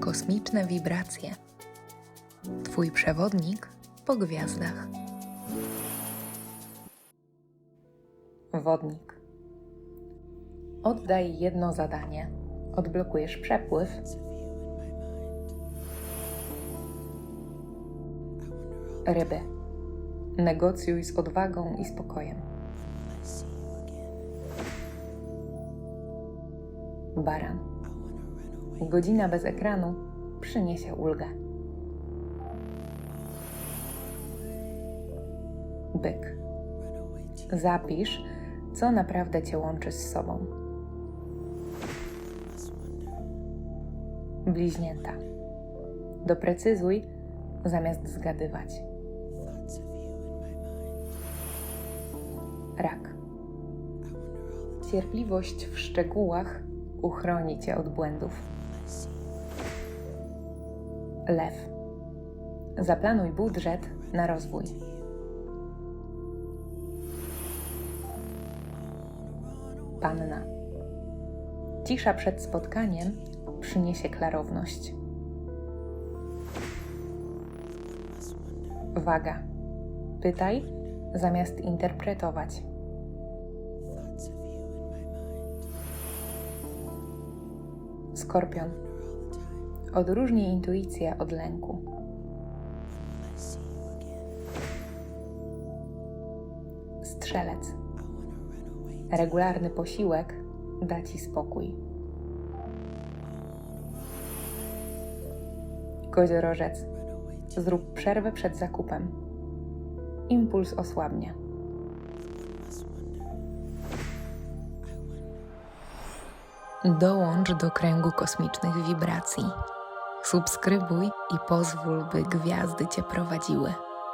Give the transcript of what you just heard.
Kosmiczne wibracje. Twój przewodnik po gwiazdach. Wodnik. Oddaj jedno zadanie. Odblokujesz przepływ. Ryby. Negocjuj z odwagą i spokojem. Baran. Godzina bez ekranu przyniesie ulgę. Byk. Zapisz, co naprawdę Cię łączy z sobą. Bliźnięta. Doprecyzuj, zamiast zgadywać. Rak. Cierpliwość w szczegółach uchroni Cię od błędów. Lew. Zaplanuj budżet na rozwój. Panna. Cisza przed spotkaniem przyniesie klarowność. Waga. Pytaj zamiast interpretować. Skorpion. Odróżnij intuicję od lęku. Strzelec. Regularny posiłek da ci spokój. Koziorożec. Zrób przerwę przed zakupem. Impuls osłabnie. Dołącz do kręgu kosmicznych wibracji. Subskrybuj i pozwól, by gwiazdy Cię prowadziły.